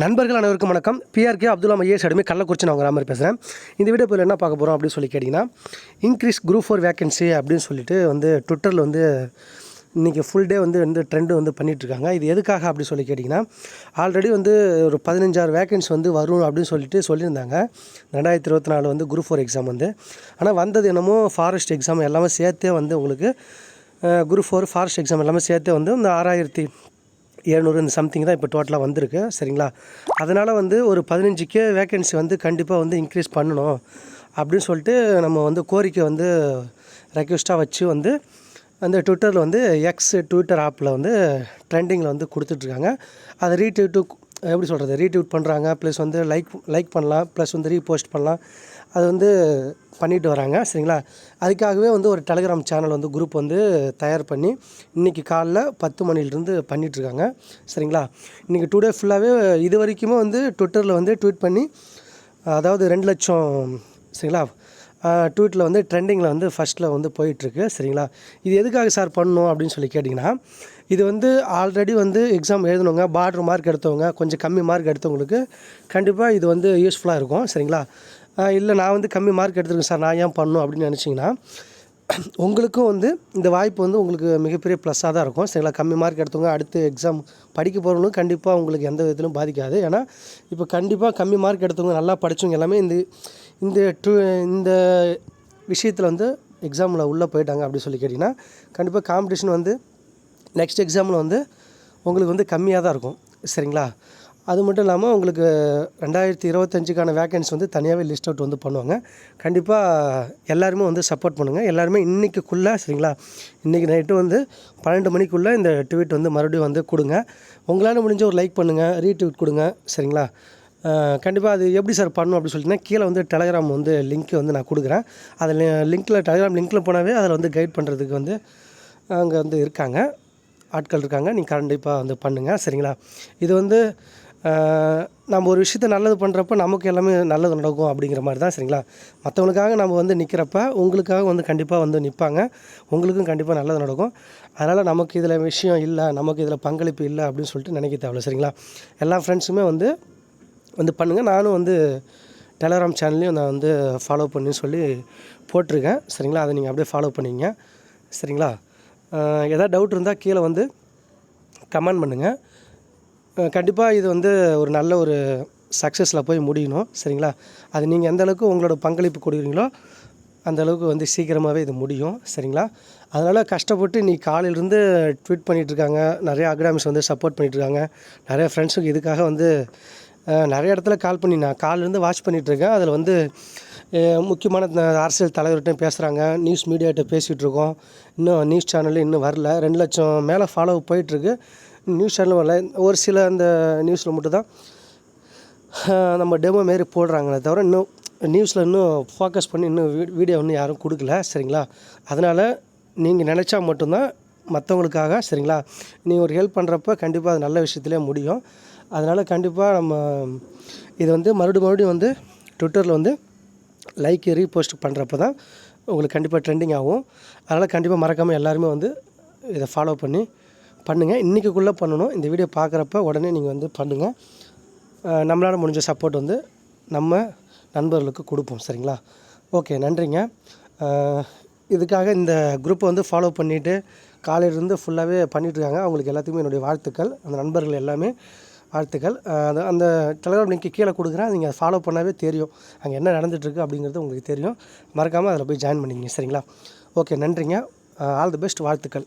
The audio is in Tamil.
நண்பர்கள் அனைவருக்கும் வணக்கம். பிஆர்கே அப்துல்லா ஐஏஎஸ் அடிமை கள்ளக்குறிச்சி நான் உங்கள் மாதிரி பேசுகிறேன் இந்த வீடியோ போய் என்ன பார்க்க போகிறோம் அப்படின்னு சொல்லி கேட்டிங்கன்னா இன்க்ரீஸ் குரூப் ஃபோர் வேகன்சி அப்படின்னு சொல்லிட்டு வந்து ட்விட்டரில் வந்து இன்றைக்கி ஃபுல் டே வந்து வந்து ட்ரெண்டு வந்து பண்ணிகிட்ருக்காங்க இது எதுக்காக அப்படி சொல்லி கேட்டிங்கன்னா ஆல்ரெடி வந்து ஒரு பதினஞ்சாறு வேகன்சி வந்து வரும் அப்படின்னு சொல்லிட்டு சொல்லியிருந்தாங்க. ரெண்டாயிரத்தி இருபத்தி நாலு வந்து குரூப் ஃபோர் எக்ஸாம் வந்து. ஆனால் வந்தது என்னமோ ஃபாரஸ்ட் எக்ஸாம் எல்லாமே சேர்த்தே வந்து உங்களுக்கு குரூப் ஃபோர் ஃபாரஸ்ட் எக்ஸாம் எல்லாமே சேர்த்தே வந்து இந்த ஆறாயிரத்தி எழுநூறு இந்த சம்திங் தான் இப்போ டோட்டலாக வந்திருக்கு சரிங்களா? அதனால் வந்து ஒரு பதினஞ்சுக்கு வேக்கன்சி வந்து கண்டிப்பாக வந்து இன்க்ரீஸ் பண்ணணும் அப்படின்னு சொல்லிட்டு நம்ம வந்து கோரிக்கை வந்து ரெக்வெஸ்ட்டாக வச்சு வந்து அந்த ட்விட்டரில் வந்து எக்ஸ் ட்விட்டர் ஆப்பில் வந்து ட்ரெண்டிங்கில் வந்து கொடுத்துட்ருக்காங்க அதை ரீட்வீட்டு எப்படி சொல்கிறது ரீட்வீட் பண்ணுறாங்க ப்ளஸ் வந்து லைக் லைக் பண்ணலாம் ப்ளஸ் வந்து ரீபோஸ்ட் பண்ணலாம். அது வந்து பண்ணிட்டு வராங்க சரிங்களா? அதுக்காகவே வந்து ஒரு டெலிகிராம் சேனல் வந்து குரூப் வந்து தயார் பண்ணி இன்றைக்கி காலைல பத்து மணிலேருந்து பண்ணிகிட்ருக்காங்க சரிங்களா? இன்றைக்கி டூ டே ஃபுல்லாகவே இது வரைக்குமே வந்து ட்விட்டரில் வந்து ட்வீட் பண்ணி அதாவது ரெண்டு லட்சம் சரிங்களா? ட்வீட்டில் வந்து ட்ரெண்டிங்கில் வந்து ஃபஸ்ட்டில் வந்து போயிட்டுருக்கு சரிங்களா? இது எதுக்காக சார் பண்ணணும் அப்படின்னு சொல்லி கேட்டிங்கன்னா இது வந்து ஆல்ரெடி வந்து எக்ஸாம் எழுதணுங்க பார்டர் மார்க் எடுத்தவங்க கொஞ்சம் கம்மி மார்க் எடுத்தவங்களுக்கு கண்டிப்பாக இது வந்து யூஸ்ஃபுல்லாக இருக்கும். சரிங்களா? இல்லை நான் வந்து கம்மி மார்க் எடுத்துருக்கேன் சார். நான் ஏன் பண்ணணும் அப்படின்னு நினச்சிங்கன்னா உங்களுக்கும் வந்து இந்த வாய்ப்பு வந்து உங்களுக்கு மிகப்பெரிய ப்ளஸ்ஸாக தான் இருக்கும். சரிங்களா? கம்மி மார்க் எடுத்தவங்க அடுத்து எக்ஸாம் படிக்க போகிறவங்களும் கண்டிப்பாக உங்களுக்கு எந்த விதத்திலும் பாதிக்காது. ஏன்னா இப்போ கண்டிப்பாக கம்மி மார்க் எடுத்தவங்க நல்லா படித்தவங்க எல்லாமே இந்த இந்த டூ இந்த விஷயத்தில் வந்து எக்ஸாமில் உள்ளே போயிட்டாங்க அப்படின்னு சொல்லி கேட்டிங்கன்னா கண்டிப்பாக காம்படிஷன் வந்து நெக்ஸ்ட் எக்ஸாமில் வந்து உங்களுக்கு வந்து கம்மியாக தான் இருக்கும். சரிங்களா? அது மட்டும் இல்லாமல் உங்களுக்கு ரெண்டாயிரத்தி இருபத்தஞ்சுக்கான வேக்கன்ஸ் வந்து தனியாகவே லிஸ்ட் அவுட் வந்து பண்ணுவாங்க. கண்டிப்பாக எல்லாருமே வந்து சப்போர்ட் பண்ணுங்கள் எல்லாருமே இன்றைக்கிக்குள்ளே சரிங்களா? இன்றைக்கி நைட்டு வந்து பன்னெண்டு மணிக்குள்ளே இந்த ட்வீட் வந்து மறுபடியும் வந்து கொடுங்க. உங்களால் முடிஞ்ச ஒரு லைக் பண்ணுங்கள் ரீட்வீட் கொடுங்க சரிங்களா? கண்டிப்பாக அது எப்படி சார் பண்ணணும் அப்படின்னு சொல்லிட்டுனா கீழே வந்து டெலகிராம் வந்து லிங்க் வந்து நான் கொடுக்குறேன். அதில் லிங்க்கில் டெலகிராம் லிங்க்கில் போனாவே அதில் வந்து கைட் பண்ணுறதுக்கு வந்து அங்கே வந்து இருக்காங்க. ஆட்கள் இருக்காங்க. நீங்கள் கண்டிப்பாக வந்து பண்ணுங்கள் சரிங்களா? இது வந்து நம்ம ஒரு விஷயத்த நல்லது பண்ணுறப்ப நமக்கு எல்லாமே நல்லது நடக்கும் அப்படிங்கிற மாதிரி தான் சரிங்களா? மற்றவங்களுக்காக நம்ம வந்து நிற்கிறப்ப உங்களுக்காக வந்து கண்டிப்பாக வந்து நிற்பாங்க உங்களுக்கும் கண்டிப்பாக நல்லது நடக்கும். அதனால் நமக்கு இதில் விஷயம் இல்லை நமக்கு இதில் பங்களிப்பு இல்லை அப்படின்னு சொல்லிட்டு நினைக்க தேவையில்ல சரிங்களா? எல்லா ஃப்ரெண்ட்ஸுமே வந்து வந்து பண்ணுங்கள் நானும் வந்து டெலகிராம் சேனல்லையும் நான் வந்து ஃபாலோ பண்ணி சொல்லி போட்டிருக்கேன் சரிங்களா? அதை நீங்கள் அப்படியே ஃபாலோ பண்ணிங்க சரிங்களா? எதாவது டவுட் இருந்தால் கீழே வந்து கமெண்ட் பண்ணுங்கள் கண்டிப்பாக இது வந்து ஒரு நல்ல ஒரு சக்ஸஸில் போய் முடியணும் சரிங்களா? அது நீங்கள் எந்த அளவுக்கு உங்களோட பங்களிப்பு கொடுக்குறீங்களோ அந்தளவுக்கு வந்து சீக்கிரமாகவே இது முடியும் சரிங்களா? அதனால் கஷ்டப்பட்டு நீ காலையிலேருந்து ட்வீட் பண்ணிகிட்ருக்காங்க நிறைய அகாடமிஸ் வந்து சப்போர்ட் பண்ணிகிட்டு இருக்காங்க நிறைய ஃப்ரெண்ட்ஸுக்கு இதுக்காக வந்து நிறைய இடத்துல கால் பண்ணி நான் காலிலேருந்து வாட்ச் பண்ணிகிட்ருக்கேன் அதில் வந்து முக்கியமான அரசியல் தலைவர்கிட்டையும் பேசுகிறாங்க நியூஸ் மீடியாகிட்ட பேசிகிட்டு இருக்கோம் இன்னும் நியூஸ் சேனல் இன்னும் வரல ரெண்டு லட்சம் மேலே ஃபாலோ போயிட்டுருக்கு. நியூஸ் சேனல் வரல. ஒரு சில அந்த நியூஸில் மட்டும்தான் தான் நம்ம டெமோ மாரி போடுறாங்களே தவிர இன்னும் நியூஸில் இன்னும் ஃபோக்கஸ் பண்ணி இன்னும் வீ வீடியோ இன்னும் யாரும் கொடுக்கல சரிங்களா? அதனால் நீங்கள் நினச்சா மட்டும்தான் மற்றவங்களுக்காக சரிங்களா? நீங்கள் ஒரு ஹெல்ப் பண்ணுறப்ப கண்டிப்பாக அது நல்ல விஷயத்துலேயே முடியும். அதனால் கண்டிப்பாக நம்ம இது வந்து மறுபடியும் மறுபடியும் வந்து ட்விட்டரில் வந்து லைக் ரீபோஸ்ட் பண்ணுறப்ப தான் உங்களுக்கு கண்டிப்பாக ட்ரெண்டிங் ஆகும். அதனால் கண்டிப்பாக மறக்காமல் எல்லாருமே வந்து இதை ஃபாலோ பண்ணி பண்ணுங்கள் இன்றைக்குள்ளே பண்ணணும். இந்த வீடியோ பார்க்குறப்ப உடனே நீங்கள் வந்து பண்ணுங்கள் நம்மளால் முடிஞ்ச சப்போர்ட் வந்து நம்ம நண்பர்களுக்கு கொடுப்போம். சரிங்களா? ஓகே நன்றிங்க. இதுக்காக இந்த குரூப்பை வந்து ஃபாலோ பண்ணிவிட்டு காலையிலேருந்து ஃபுல்லாகவே பண்ணிகிட்ருக்காங்க அவங்களுக்கு எல்லாத்துக்குமே என்னுடைய வாழ்த்துக்கள். அந்த நண்பர்கள் எல்லாமே வாழ்த்துக்கள். அது அந்த டெலகிராம் லிங்க்கு கீழே கொடுக்குறேன். நீங்கள் ஃபாலோ பண்ணாவே தெரியும். அங்கே என்ன நடந்துகிட்ருக்கு அப்படிங்கிறது உங்களுக்கு தெரியும். மறக்காமல் அதில் போய் ஜாயின் பண்ணிக்கிங்க. சரிங்களா? ஓகே நன்றிங்க. ஆல் தி பெஸ்ட் வாழ்த்துக்கள்.